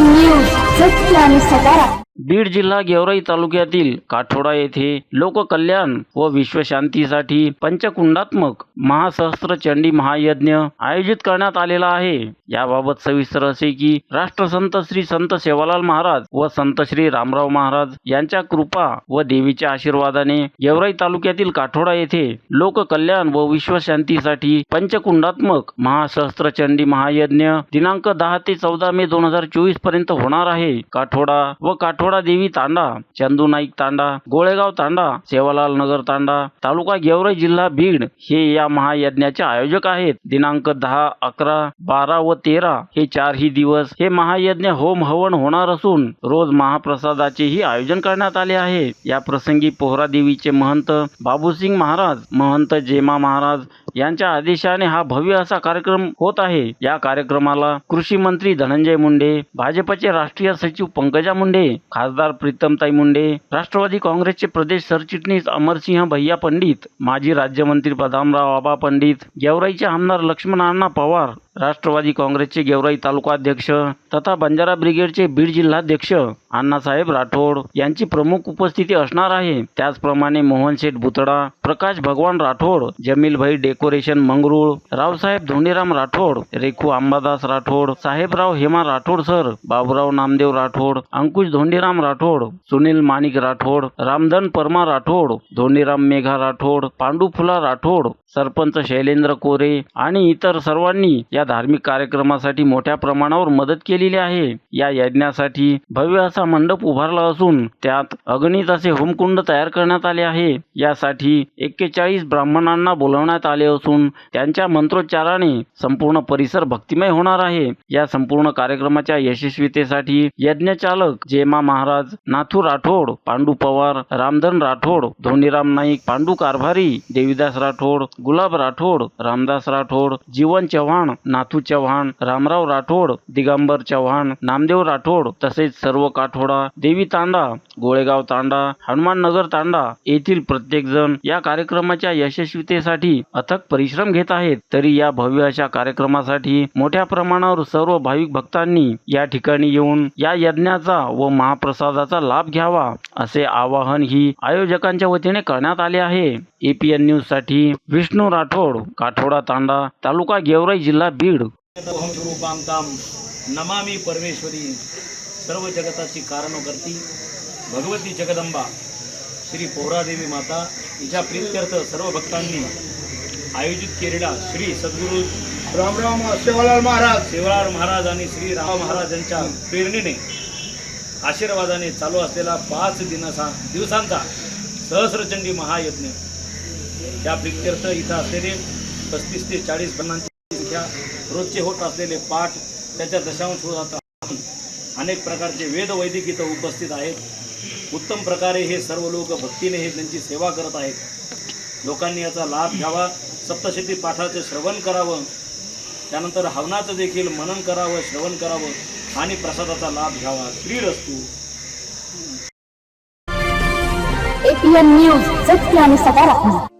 News, Sat Satarak. Beed जिल्हा गेवराई तालुक्यातील काठोडा येथे लोककल्याण व विश्वशांतीसाठी पंचकुंडात्मक महासहस्त्र चंडी महायज्ञ आयोजित करण्यात आलेला आहे. याबाबत सविस्तर असे की राष्ट्रसंत श्री संत सेवालाल महाराज व संत श्री रामराव महाराज यांच्या कृपा व देवीच्या आशीर्वादाने गेवराई तालुक्यातील काठोडा येथे लोककल्याण व विश्वशांतीसाठी पंचकुंडात्मक महासहस्त्र चंडी महायज्ञ दिनांक दहा ते चौदा मे दोन हजार चोवीसपर्यंत होणार आहे. काठोडा व काठोडा देवी तांडा चंदू नाईक तांडा गोळेगाव तांडा सेवालाल नगर तांडा तालुका गेवराई जिल्हा बीड हे या महायज्ञाचे आयोजक आहेत. दिनांक दहा अकरा बारा व तेरा हे चारही दिवस हे महायज्ञ होम हवन होणार असून रोज महाप्रसादाचेही आयोजन करण्यात आले आहे. या प्रसंगी पोहरा देवीचे महंत बाबूसिंग महाराज महंत जेमा महाराज यांच्या आदेशाने हा भव्य असा कार्यक्रम होत आहे. या कार्यक्रमाला कृषी मंत्री धनंजय मुंडे भाजपचे राष्ट्रीय सचिव पंकजा मुंडे खासदार प्रीतमताई मुंडे राष्ट्रवादी काँग्रेसचे प्रदेश सरचिटणीस अमरसिंह भैया पंडित माजी राज्यमंत्री बदामराव आबा पंडित गेवराईचे आमदार लक्ष्मण अण्णा पवार राष्ट्रवादी काँग्रेसचे गेवराई तालुकाध्यक्ष तथा बंजारा ब्रिगेडचे बीड जिल्हाध्यक्ष अण्णासाहेब राठोड यांची प्रमुख उपस्थिती असणार आहे. त्याचप्रमाणे मोहन शेठ बुतडा प्रकाश भगवान राठोड जमीलभाई डेकोरेशन मंगरुळ रावसाहेब धोंडीराम राठोड रेखू अंबादास राठोड साहेबराव हेमा राठोड सर बाबुराव नामदेव राठोड अंकुश धोंडीराम राठोड सुनील माणिक राठोड रामधन परमा राठोड धोंडीराम मेघा राठोड पांडू फुला राठोड सरपंच शैलेंद्र कोरे आणि इतर सर्वांनी या धार्मिक कार्यक्रमासाठी मोठ्या प्रमाणावर मदत केलेली आहे. या यज्ञासाठी भव्य असा मंडप उभारला असून त्यात अगणित असे होमकुंड तयार करण्यात आले आहे. यासाठी एक्केचाळीस ब्राह्मणांना बोलवण्यात आले असून त्यांच्या मंत्रोच्चाराने संपूर्ण परिसर भक्तिमय होणार आहे. या संपूर्ण कार्यक्रमाच्या यशस्वीतेसाठी यज्ञचालक जेमा महाराज नाथू राठोड पांडू पवार रामधन राठोड धोनीराम नाईक पांडू कारभारी देवीदास राठोड गुलाब राठोड रामदास राठोड जीवन चव्हाण नाथू चव्हाण रामराव राठोड दिगंबर चव्हाण नामदेव राठोड तसेच सर्व काठोडा देवी तांडा गोळेगाव तांडा हनुमान नगर तांडा येथील प्रत्येक जण या कार्यक्रमाच्या यशस्वीतेसाठी अथक परिश्रम घेत आहेत. तरी या भव्य अशा कार्यक्रमासाठी मोठ्या प्रमाणावर सर्व भाविक भक्तांनी या ठिकाणी येऊन या यज्ञाचा व महाप्रसादाचा लाभ घ्यावा असे आवाहन ही आयोजकांच्या वतीने करण्यात आले आहे. एपीएन न्यूजसाठी विष्णू राठोड काठोडा तांडा तालुका गेवराई जिल्हा बीड. ताम नमामि परमेश्वरी सर्व जगताची कारण करती. भगवती जगदंबा श्री पोहरादेवी माता हिच्या प्रीत्यर्थ सर्व भक्तांनी आयोजित केलेला श्री सद्गुरू राम राम सेवालाल महाराज. सेवाळार महाराज आणि श्री राम महाराज यांच्या प्रेरणेने आशीर्वादाने चालू असलेला पाच दिवसा दिवसांचा सहस्रचंडी महायज्ञ या प्रीत्यर्थ इथं असलेले पस्तीस ते चाळीस बनांची संख्या रोजचे होत असलेले पाठ त्याच्या दशांश होत अनेक प्रकारचे वेदवैदिक इथं उपस्थित आहेत. उत्तम प्रकारे हे सर्व लोक भक्तीने हे त्यांची सेवा करत आहेत. लोकांनी याचा लाभ घ्यावा सप्तशती पाठाचे श्रवण करावं त्यानंतर हवनाचं देखील मनन करावं श्रवण करावं आणि प्रसादाचा लाभ घ्यावा. क्रीड असतो. एपीएन न्यूज सत्य आणि सकारात्मक.